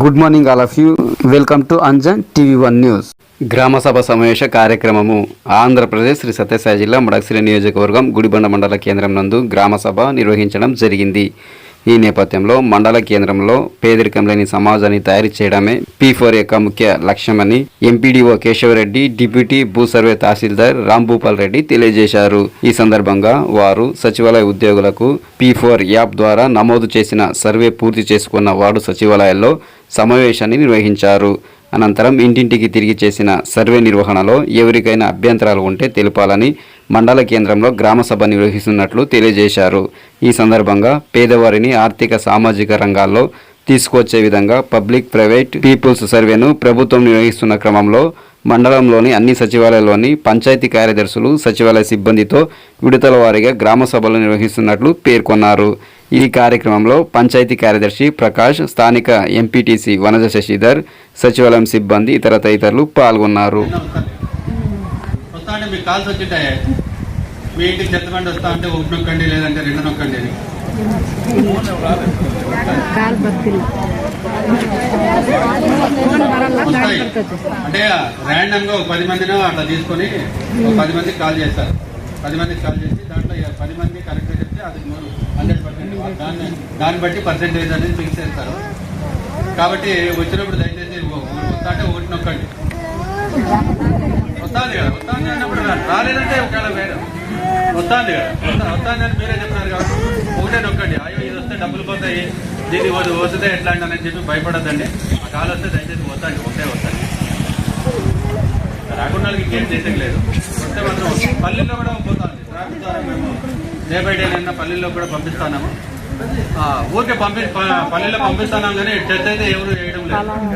Good morning all of you. Welcome to Anjan TV one news. గ్రామ సభ సమావేశ కార్యక్రమము. ఆంధ్రప్రదేశ్ శ్రీ సత్యసాయి జిల్లా మడక్సిరి నియోజకవర్గం గుడిబండ మండల కేంద్రం నందు గ్రామ సభ నిర్వహించడం జరిగింది. ఈ నేపథ్యంలో మండల కేంద్రంలో పేదరికం లేని సమాజాన్ని తయారు చేయడమే పీ ఫోర్ యొక్క ముఖ్య లక్ష్యమని ఎంపీడీఓ కేశవరెడ్డి డిప్యూటీ భూ సర్వే తహసీల్దార్ రాంభూపాల్ రెడ్డి తెలియజేశారు. ఈ సందర్భంగా వారు సచివాలయ ఉద్యోగులకు పీ ఫోర్ యాప్ ద్వారా నమోదు చేసిన సర్వే పూర్తి చేసుకున్న వార్డు సచివాలయాల్లో సమావేశాన్ని నిర్వహించారు. అనంతరం ఇంటింటికి తిరిగి చేసిన సర్వే నిర్వహణలో ఎవరికైనా అభ్యంతరాలు ఉంటే తెలపాలని మండల కేంద్రంలో గ్రామసభ నిర్వహిస్తున్నట్లు తెలియజేశారు. ఈ సందర్భంగా పేదవారిని ఆర్థిక సామాజిక రంగాల్లో తీసుకొచ్చే విధంగా పబ్లిక్ ప్రైవేట్ పీపుల్స్ సర్వేను ప్రభుత్వం నిర్వహిస్తున్న క్రమంలో మండలంలోని అన్ని సచివాలయాల్లోని పంచాయతీ కార్యదర్శులు సచివాలయ సిబ్బందితో విడతల వారీగా గ్రామ సభలు నిర్వహిస్తున్నట్లు పేర్కొన్నారు. ఈ కార్యక్రమంలో పంచాయతీ కార్యదర్శి ప్రకాష్ స్థానిక ఎంపీటీసీ వనజ శశిధర్ సచివాలయం సిబ్బంది ఇతర తదితరులు పాల్గొన్నారు. అంటే అంటే ర్యాండమ్గా ఒక పది మందిని అట్లా తీసుకొని పది మందికి కాల్ చేస్తారు. పది మందికి కాల్ చేసి దాంట్లో పది మంది కరెక్ట్ చెప్తే అది హండ్రెడ్ పర్సెంట్ దాన్ని దాన్ని బట్టి పర్సెంటేజ్ అనేది ఫిక్స్ చేస్తారు. కాబట్టి వచ్చినప్పుడు దయచేసి ఓ- వస్తా అంటే ఒకటి నొక్కండి. వస్తాంది కదా వస్తాంది అన్నప్పుడు రాలేదంటే ఒకవేళ వేరే వస్తాంది కదా వస్తాంది అని మీరే చెప్తున్నారు కాబట్టి ఒకటే నొక్కండి. అయ్యో ఇది వస్తే డబ్బులు పోతాయి. దీన్ని వద్దు వస్తే ఎట్లా అని చెప్పి భయపడద్దండి. ఆ కాలు వస్తే దయచేసి వస్తాండి ఒకటే వస్తాండి. రాకుండా ఇంకేం చేసేది లేదు. వస్తే మాత్రం పల్లెల్లో కూడా పోతాంది. ట్రాఫిక్ ద్వారా మేము డే బై డే నిన్న పల్లెల్లో కూడా పంపిస్తున్నాము ఊరికే పంపి పల్లెల్లో పంపిస్తున్నాం కానీ టెస్ట్ అయితే ఎవరు వేయడం లేదు.